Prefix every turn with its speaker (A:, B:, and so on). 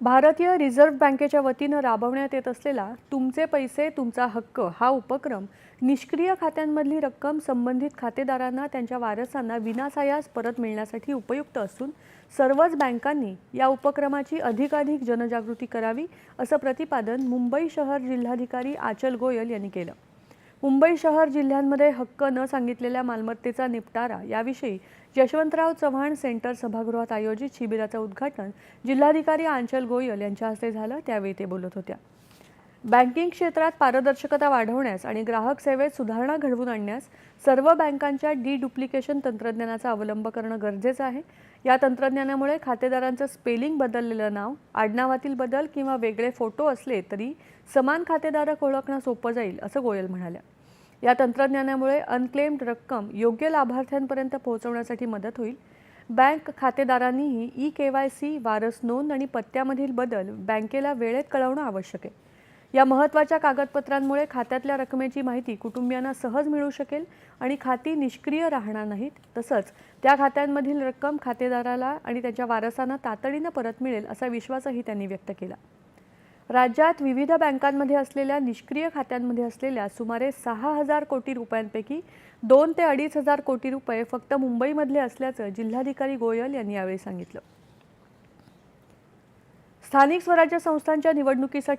A: भारतीय रिझर्व्ह बँकेच्या वतीनं राबवण्यात येत असलेला तुमचे पैसे तुमचा हक्क हा उपक्रम निष्क्रिय खात्यांमधली रक्कम संबंधित खातेदारांना त्यांच्या वारसांना विनासायास परत मिळण्यासाठी उपयुक्त असून सर्वच बँकांनी या उपक्रमाची अधिकाधिक जनजागृती करावी असं प्रतिपादन मुंबई शहर जिल्हाधिकारी आचल गोयल यांनी केलं. मुंबई शहर जिल्ह्यांमध्ये हक्क न सांगितलेल्या मालमत्तेचा निपटारा याविषयी यशवंतराव चव्हाण सेंटर सभागृहात आयोजित शिबिराचं उद्घाटन जिल्हाधिकारी आंचल गोयल यांच्या हस्ते झालं त्यावेळी ते बोलत होत्या. बँकिंग क्षेत्रात पारदर्शकता वाढवण्यास आणि ग्राहक सेवेत सुधारणा घडवून आणण्यास सर्व बँकांच्या डी डुप्लिकेशन तंत्रज्ञानाचा अवलंब करणं गरजेचं आहे. या तंत्रज्ञानामुळे खातेदारांचं स्पेलिंग बदललेलं नाव आडनावातील बदल किंवा वेगळे फोटो असले तरी समान खातेदारक ओळखणं सोपं जाईल असं गोयल म्हणाल्या. या तंत्रज्ञानामुळे अनक्लेम्ड रक्कम योग्य लाभार्थ्यांपर्यंत पोहोचवण्यासाठी मदत होईल. बँक खातेदारांनीही ई के वाय सी वारस नोंद आणि पत्त्यामधील बदल बँकेला वेळेत कळवणं आवश्यक आहे. या महत्त्वाच्या कागदपत्रांमुळे खात्यातल्या रकमेची माहिती कुटुंबियांना सहज मिळू शकेल आणि खाती निष्क्रिय राहणार नाहीत. तसंच त्या खात्यांमधील रक्कम खातेदाराला आणि त्याच्या वारसांना तातडीनं परत मिळेल असा विश्वासही त्यांनी व्यक्त केला. राज्यात विविध बँकांमध्ये असलेल्या निष्क्रिय खात्यांमध्ये असलेल्या सुमारे सहा हजार कोटी रुपयांपैकी दोन ते अडीच हजार कोटी रुपये फक्त मुंबईमधले असल्याचं जिल्हाधिकारी गोयल यांनी यावेळी सांगितलं. स्थानिक स्वराज्य संस्थांच्या निवडणुकीसाठी